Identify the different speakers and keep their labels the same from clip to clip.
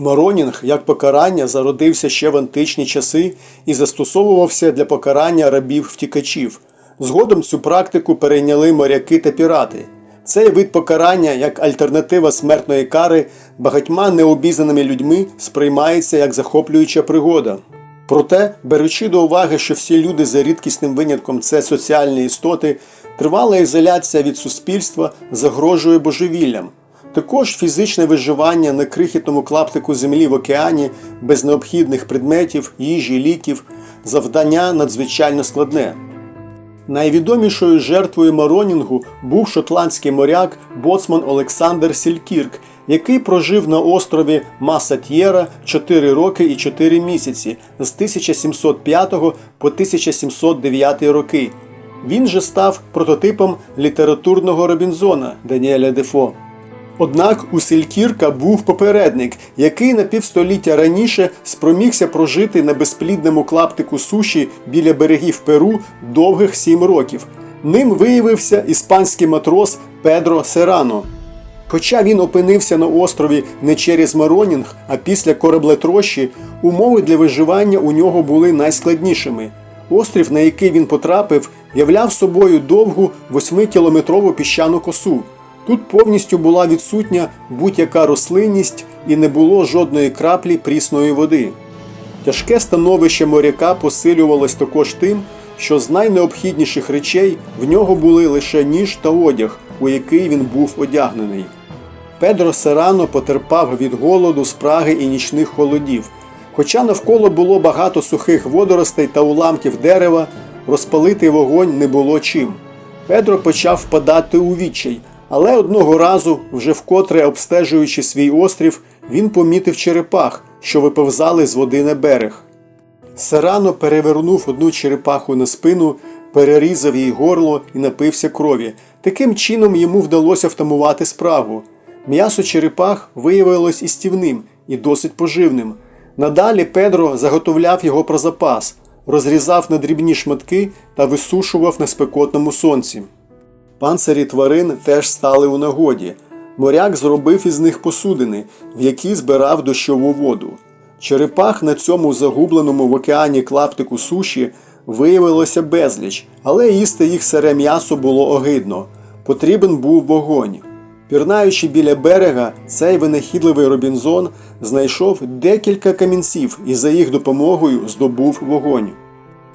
Speaker 1: Моронінг як покарання зародився ще в античні часи і застосовувався для покарання рабів-втікачів. Згодом цю практику перейняли моряки та пірати. Цей вид покарання як альтернатива смертної кари багатьма необізнаними людьми сприймається як захоплююча пригода. Проте, беручи до уваги, що всі люди за рідкісним винятком це соціальні істоти, тривала ізоляція від суспільства загрожує божевіллям. Також фізичне виживання на крихітному клаптику землі в океані без необхідних предметів, їжі, ліків, завдання надзвичайно складне. Найвідомішою жертвою Маронінгу був шотландський моряк боцман Олександр Сількірк, який прожив на острові Масатьєра 4 роки і 4 місяці з 1705 по 1709 роки. Він же став прототипом літературного Робінзона Даніеля Дефо. Однак у Селькірка був попередник, який на півстоліття раніше спромігся прожити на безплідному клаптику суші біля берегів Перу довгих сім років. Ним виявився іспанський матрос Педро Серано. Хоча він опинився на острові не через Маронінг, а після кораблетрощі, умови для виживання у нього були найскладнішими. Острів, на який він потрапив, являв собою довгу 8-кілометрову піщану косу. Тут повністю була відсутня будь-яка рослинність і не було жодної краплі прісної води. Тяжке становище моряка посилювалось також тим, що з найнеобхідніших речей в нього були лише ніж та одяг, у який він був одягнений. Педро Серано потерпав від голоду, спраги і нічних холодів. Хоча навколо було багато сухих водоростей та уламків дерева, розпалити вогонь не було чим. Педро почав впадати у відчай, але одного разу, вже вкотре обстежуючи свій острів, він помітив черепах, що виповзали з води на берег. Серано перевернув одну черепаху на спину, перерізав їй горло і напився крові. Таким чином йому вдалося втамувати справу. М'ясо черепах виявилось істівним і досить поживним. Надалі Педро заготовляв його про запас, розрізав на дрібні шматки та висушував на спекотному сонці. Панцирі тварин теж стали у нагоді. Моряк зробив із них посудини, в які збирав дощову воду. Черепах на цьому загубленому в океані клаптику суші виявилося безліч, але їсти їх сире м'ясо було огидно. Потрібен був вогонь. Пірнаючи біля берега, цей винахідливий Робінзон знайшов декілька камінців і за їх допомогою здобув вогонь.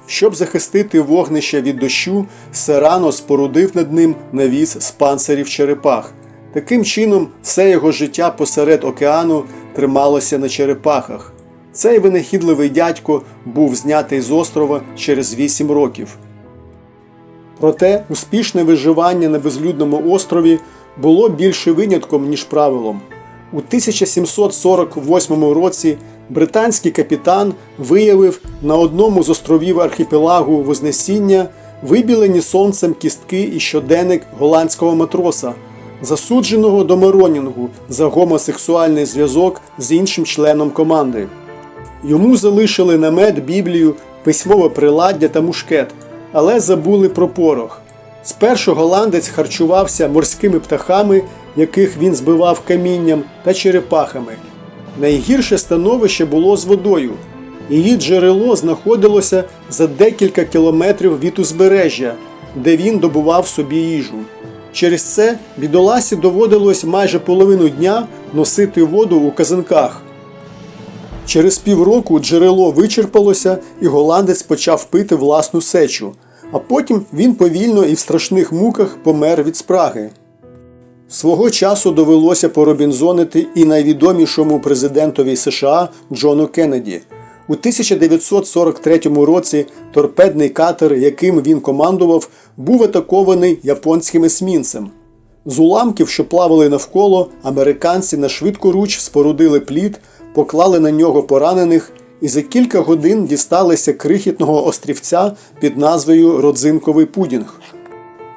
Speaker 1: Щоб захистити вогнище від дощу, Серано спорудив над ним навіс з панцирів черепах. Таким чином, все його життя посеред океану трималося на черепахах. Цей винахідливий дядько був знятий з острова через 8 років. Проте успішне виживання на безлюдному острові було більше винятком, ніж правилом. У 1748 році британський капітан виявив на одному з островів архіпелагу Вознесіння вибілені сонцем кістки і щоденник голландського матроса, засудженого до Маронінгу за гомосексуальний зв'язок з іншим членом команди. Йому залишили намет, Біблію, письмове приладдя та мушкет, але забули про порох. Спершу голландець харчувався морськими птахами, яких він збивав камінням, та черепахами. Найгірше становище було з водою. Її джерело знаходилося за декілька кілометрів від узбережжя, де він добував собі їжу. Через це бідоласі доводилось майже половину дня носити воду у казанках. Через півроку джерело вичерпалося, і голландець почав пити власну сечу, а потім він повільно і в страшних муках помер від спраги. Свого часу довелося поробінзонити і найвідомішому президентові США Джону Кеннеді. У 1943 році торпедний катер, яким він командував, був атакований японським есмінцем. З уламків, що плавали навколо, американці на швидку руч спорудили плід, поклали на нього поранених і за кілька годин дісталися крихітного острівця під назвою Родзинковий пудінг.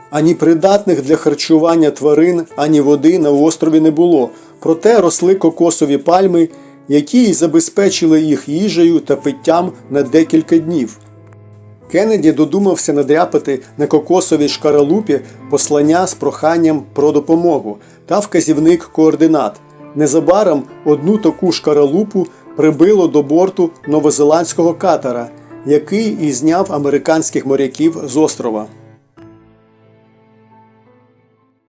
Speaker 1: Ані придатних для харчування тварин, ані води на острові не було, проте росли кокосові пальми, які й забезпечили їх їжею та питтям на декілька днів. Кеннеді додумався надряпати на кокосовій шкаралупі послання з проханням про допомогу та вказівник координат. Незабаром одну таку шкаралупу прибило до борту новозеландського катера, який і зняв американських моряків з острова.